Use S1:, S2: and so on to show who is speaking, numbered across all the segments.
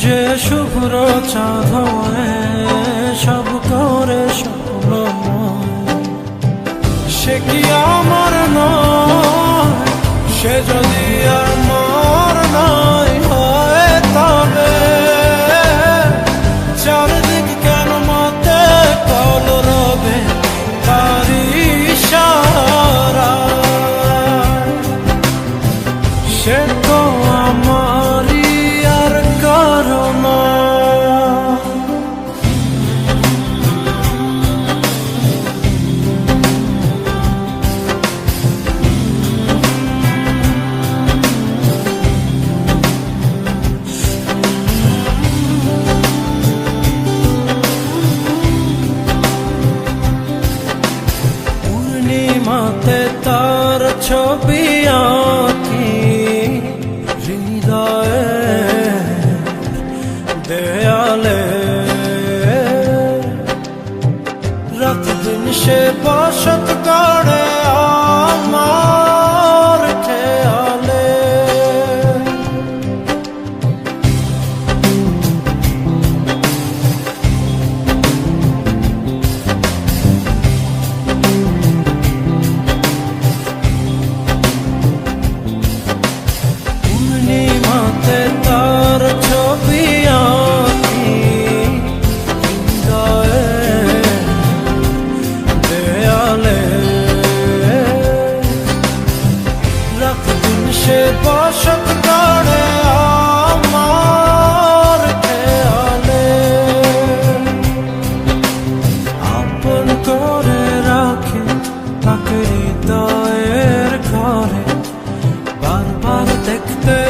S1: যে শুভ্র চাঁদে সব করে শুভ্র সে কি আমার নয়? সে যদি মাতে তার ছবি আঁকি। হৃদয়ে দেয়ালে রাত দিন সে বসত গড়ে। the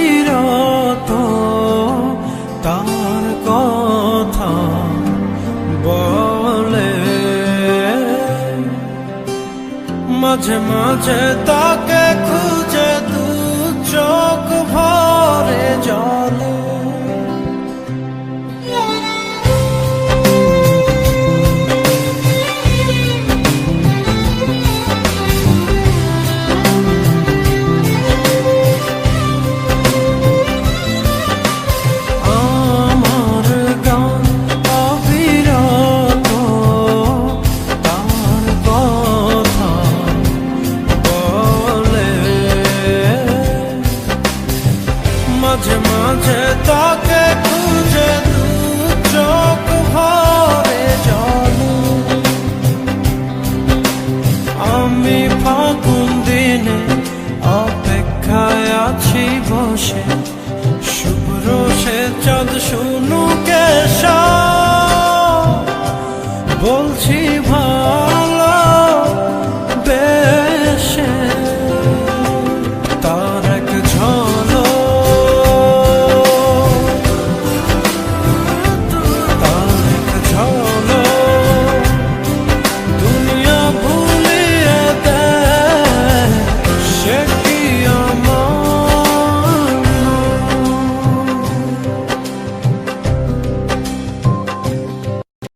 S1: মাঝে মাঝে তাকে খুঁজে দু চোখ ভরে জলে। আকাশে শুভ্র সে শুনু কেশ। বলছি ভাই